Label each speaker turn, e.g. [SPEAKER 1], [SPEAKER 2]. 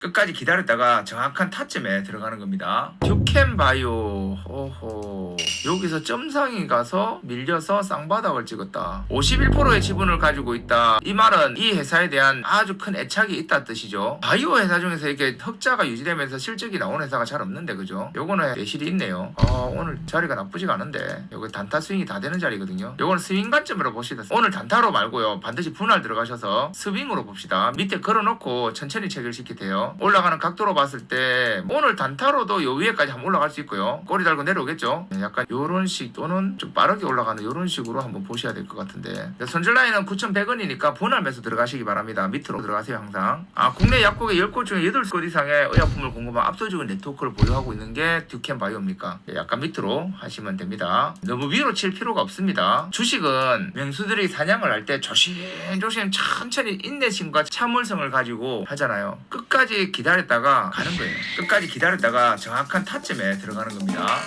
[SPEAKER 1] 끝까지 기다렸다가 정확한 타점에 들어가는 겁니다. 듀캔바이오 호호 여기서 점상이 가서 밀려서 쌍바닥을 찍었다. 51%의 지분을 가지고 있다. 이 말은 이 회사에 대한 아주 큰 애착이 있다 뜻이죠. 바이오 회사 중에서 이렇게 흑자가 유지되면서 실적이 나오는 회사가 잘 없는데 그죠? 요거는 예실이 있네요. 아 오늘 자리가 나쁘지가 않은데 여기 단타 스윙이 다 되는 자리거든요. 요거는 스윙 관점으로 봅시다. 오늘 단타로 말고요. 반드시 분할 들어가셔서 스윙으로 봅시다. 밑에 걸어놓고 천천히 체결시키 돼요. 올라가는 각도로 봤을 때 오늘 단타로도 요 위에까지 한번 올라갈 수 있고요. 꼬리 달고 내려오겠죠. 네, 약간 요런 식 또는 좀 빠르게 올라가는 요런 식으로 한번 보셔야 될 것 같은데 선절 라인은 9,100원이니까 분할 매수 들어가시기 바랍니다. 밑으로 들어가세요 항상. 아 국내 약국의 10곳 중에 8곳 이상의 의약품을 공급한 압도적인 네트워크를 보유하고 있는 게 듀캔 바이오입니까? 네, 약간 밑으로 하시면 됩니다. 너무 위로 칠 필요가 없습니다. 주식은 명수들이 사냥을 할 때 조심조심 천천히 인내심과 참을성을 가지고 하잖아요. 기다렸다가 가는 거예요. 끝까지 기다렸다가 정확한 타점에 들어가는 겁니다.